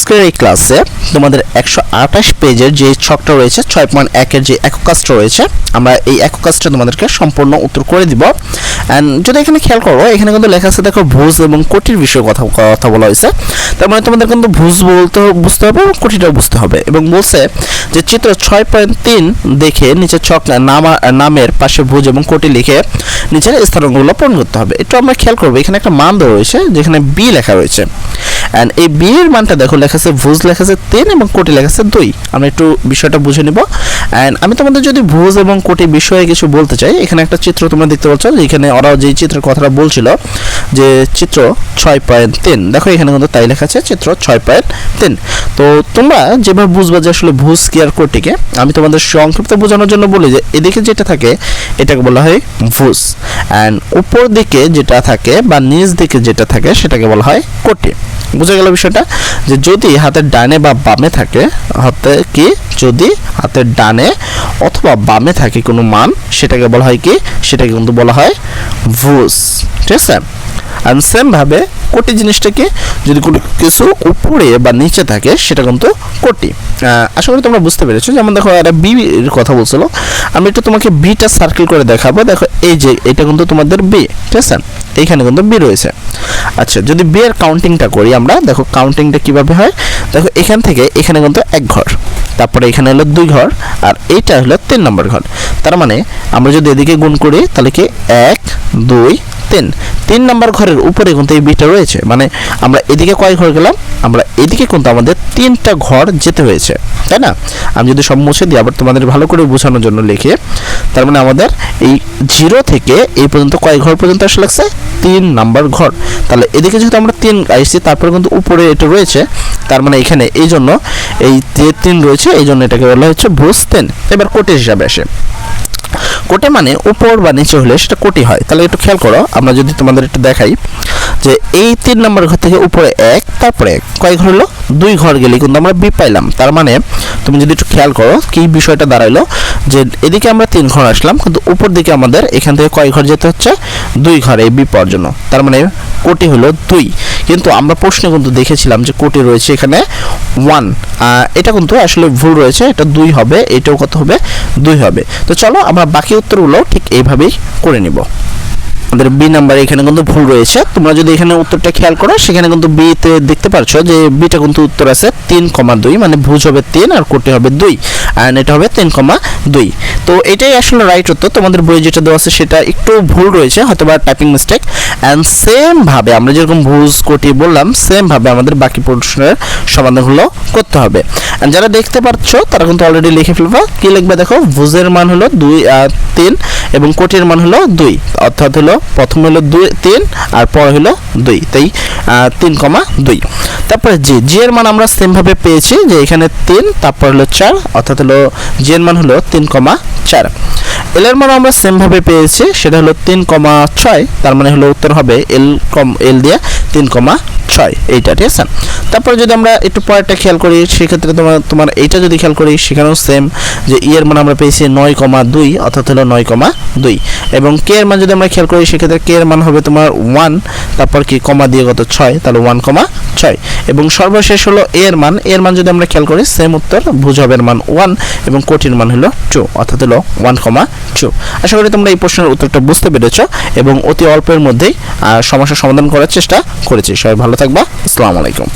আজকের এই ক্লাসে তোমাদের একশো আঠাশ পেজের যে ছকটা রয়েছে, ছয় পয়েন্ট একের যে একক কাজটা রয়েছে, আমরা এই একক কাজটা তোমাদেরকে সম্পূর্ণ উত্তর করে দিব। অ্যান্ড যদি এখানে খেয়াল করো, এখানে কিন্তু লেখা আছে, দেখো, ভুজ এবং কোটির বিষয়ে কথা কথা বলা হয়েছে। তার মানে তোমাদের কিন্তু ভুজ বলতে বুঝতে হবে এবং কোটিটাও বুঝতে হবে। এবং বলছে যে চিত্র ছয় পয়েন্ট তিন দেখে নিচে ছক নামা নামের পাশে ভুজ এবং কোটি লিখে নিচের স্থানগুলো পূরণ করতে হবে। একটু আমরা খেয়াল করব, এখানে একটা মান রয়েছে, যেখানে বি লেখা রয়েছে। অ্যান্ড এই বি এর মানটা দেখো, লেখা আছে ভুজ, লেখা আছে তিন এবং কোটি, লেখা আছে দুই। আমরা একটু বিষয়টা বুঝে নিব। অ্যান্ড আমি তোমাদের যদি ভুজ এবং কোটি বিষয়ে কিছু বলতে চাই, এখানে একটা চিত্র তোমরা দেখতে পাচ্ছ এখানে ওরাও যেই চিত্রের কথাটা বলছিল, যে চিত্র ছয় পয়েন্ট তিন। দেখো এখানে কিন্তু তাই লেখা আছে, চিত্র ছয় পয়েন্ট তিন। তো তোমরা যেভাবে বুঝবা যে আসলে ভুজ কি আর কোটিকে আমি তোমাদের সংক্ষিপ্ত বোঝানোর জন্য বলি যে, এদিকে যেটা থাকে, এটাকে বলা হয় ভুজ। অ্যান্ড উপর দিকে যেটা থাকে বা নিচ দিকে যেটা থাকে, সেটাকে বলা হয় কোটি। বুঝা গেল বিষয়টা? যে যদি হাতের ডানে বা বামে থাকে, হাতে কি? যদি হাতের ডানে অথবা বামে থাকে কোনো মান, সেটাকে বলা হয় কি? সেটাকে কিন্তু বলা হয় ভুস ঠিক আছে? আর সেমভাবে কোটি জিনিসটাকে যদি কোনো কিছু উপরে বা নিচে থাকে, সেটা কিন্তু কোটি। আশা করি তোমরা বুঝতে পেরেছ। যেমন দেখো, একটা বি এর কথা বলছিল। আমি একটু তোমাকে বিটা সার্কেল করে দেখাবো। দেখো, এই যে, এটা কিন্তু তোমাদের বি, ঠিক আছে? এইখানে কিন্তু বি রয়েছে। আচ্ছা যদি বি এর কাউন্টিংটা করি আমরা, দেখো কাউন্টিংটা কীভাবে হয়? দেখো, এখান থেকে এখানে কিন্তু এক ঘর। তারপরে এখানে হলো দুই ঘর, আর এইটা হলো তিন নম্বর ঘর। তার মানে আমরা যদি এদিকে গুণ করি, তাহলে কি? এক, দুই তিন তিন নম্বর ঘরের উপরে কিন্তু এই বিটা রয়েছে। মানে আমরা এদিকে কয় ঘর গেলাম? আমরা এদিকে কিন্তু আমাদের তিনটা ঘর যেতে হয়েছে, তাই না? আমি যদি সব মুছে দিই, আবার তোমাদের ভালো করে বোঝানোর জন্য লিখে। তার মানে আমাদের এই জিরো থেকে এই পর্যন্ত কয় ঘর পর্যন্ত আসলে লাগছে? তিন নাম্বার ঘর। তাহলে এদিকে যেহেতু আমরা তিন আইসি তারপরে কিন্তু উপরে এটা রয়েছে। তার মানে এখানে এই জন্য এই যে তিন রয়েছে, এই জন্য এটাকে বলা হচ্ছে ভুজ তিন। এবার কোটি হিসাবে আসে। কোটে মানে উপর বা নিচে হলে সেটা কোটি হয়। তাহলে একটু খেয়াল করো, আমরা যদি তোমাদের একটু দেখাই যে এই তিন নম্বর ঘর থেকে উপরে এক, তারপরে কয় ঘর হলো? দুই ঘর গেলে কিন্তু আমরা বি পাইলাম। তার মানে তুমি যদি একটু খেয়াল করো কি বিষয়টা দাঁড়াইলো, যে এদিকে আমরা তিন ঘর আসলাম, কিন্তু উপর দিকে আমাদের এখান থেকে কয় ঘর যেতে হচ্ছে? দুই ঘর এই বি পাওয়ার জন্য। তার মানে কোটি হলো দুই। কিন্তু আমরা প্রশ্নে কিন্তু দেখেছিলাম যে কোটি রয়েছে এখানে ওয়ান এটা কিন্তু আসলে ভুল রয়েছে, এটা দুই হবে, এটাও কত হবে? দুই হবে। তো চলো আমরা বাকি উত্তরগুলো ঠিক এইভাবেই করে নিব। আমাদের বি নাম্বার এখানে কিন্তু ভুল রয়েছে। তোমরা যদি এখানে উত্তরটা খেয়াল করো, সেখানে কিন্তু বি তে দেখতে পারছ যে বিটা কিন্তু উত্তর আছে তিন কমা দুই মানে ভুজ হবে তিন আর কোটি হবে দুই। আর এটা হবে তিন কমা দুই। তো এটাই আসলে রাইট উত্তর। তোমাদের বই যেটা দেওয়া আছে সেটা একটু ভুল রয়েছে হয়তো বা টাইপিং মিস্টেক অ্যান্ড সেমভাবে আমরা যেরকম ভুজ কোটি বললাম সেমভাবে আমাদের বাকি প্রশ্নের সমাধানগুলো করতে হবে। অ্যান্ড যারা দেখতে পাচ্ছ তারা কিন্তু অলরেডি লিখে ফেলবা। কী লিখবে দেখো? ভুজের মান হলো দুই তিন এবং কোটির মান হলো দুই। অর্থাৎ হলো প্রথম হলো দুই, তিন আর পর হলো দুই। তাই তিন কমা দুই। তারপরে জি জি এর মান আমরা সেমভাবে পেয়েছি যে এখানে তিন, তারপর হলো চার, অর্থাৎ হলো জি এর মান হলো তিন কমা চার। এল এর মান আমরা সেম ভাবে পেয়েছি, সেটা হলো তিন কমা ছয়, তার মানে হলো উত্তর হবে এল কম এল দিয়ে তিন কমা ছয়, এইটা, ঠিক আছে? তারপরে যদি আমরা একটু পরেরটা খেয়াল করি, সেক্ষেত্রে তোমার তোমার এইটা যদি খেয়াল করি, সেখানেও সেম যে ই এর মান আমরা পেয়েছি নয় কমা দুই, অর্থাৎ হলো নয় কমা দুই। এবং কে এর মান যদি আমরা খেয়াল করি, সেক্ষেত্রে কে এর মান হবে তোমার ওয়ান তারপর কি কমা দিয়ে কত ছয়, তাহলে ওয়ান কমা ছয়। এবং সর্বশেষ হলো এর মান এর মান যদি আমরা খেয়াল করি সেম উত্তর, ভুজবের মান ওয়ান এবং কোটির মান হলো টু অর্থাৎ হলো ওয়ান কমা টু আশা করি তোমরা এই প্রশ্নের উত্তরটা বুঝতে পেরেছ এবং অতি অল্পের মধ্যেই সমস্যার সমাধান করার চেষ্টা করেছি। সবাই ভালো থাকবা। আসসালামু আলাইকুম।